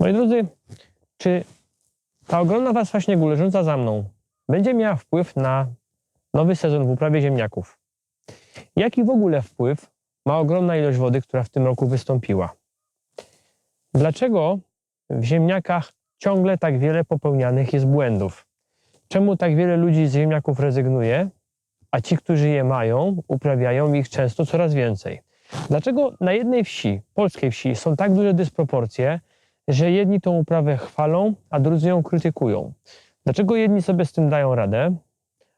Moi drodzy, czy ta ogromna warstwa śniegu leżąca za mną będzie miała wpływ na nowy sezon w uprawie ziemniaków? Jaki w ogóle wpływ ma ogromna ilość wody, która w tym roku wystąpiła? Dlaczego w ziemniakach ciągle tak wiele popełnianych jest błędów? Czemu tak wiele ludzi z ziemniaków rezygnuje, a ci, którzy je mają, uprawiają ich często coraz więcej? Dlaczego na jednej wsi, polskiej wsi, są tak duże dysproporcje, że jedni tą uprawę chwalą, a drudzy ją krytykują? Dlaczego jedni sobie z tym dają radę,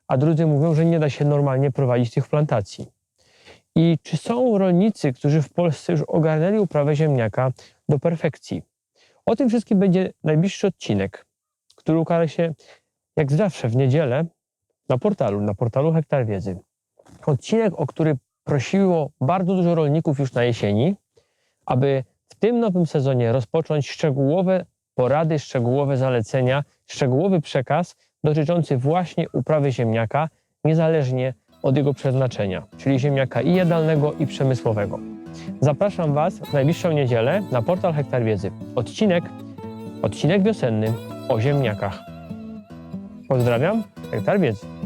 a drudzy mówią, że nie da się normalnie prowadzić tych plantacji? I czy są rolnicy, którzy w Polsce już ogarnęli uprawę ziemniaka do perfekcji? O tym wszystkim będzie najbliższy odcinek, który ukaże się jak zawsze w niedzielę na portalu, na portalu Hektar Wiedzy. Odcinek, o który prosiło bardzo dużo rolników już na jesieni, aby w tym nowym sezonie rozpocząć szczegółowe porady, szczegółowe zalecenia, szczegółowy przekaz dotyczący właśnie uprawy ziemniaka, niezależnie od jego przeznaczenia, czyli ziemniaka i jadalnego, i przemysłowego. Zapraszam Was w najbliższą niedzielę na portal Hektar Wiedzy. Odcinek, odcinek wiosenny o ziemniakach. Pozdrawiam, Hektar Wiedzy.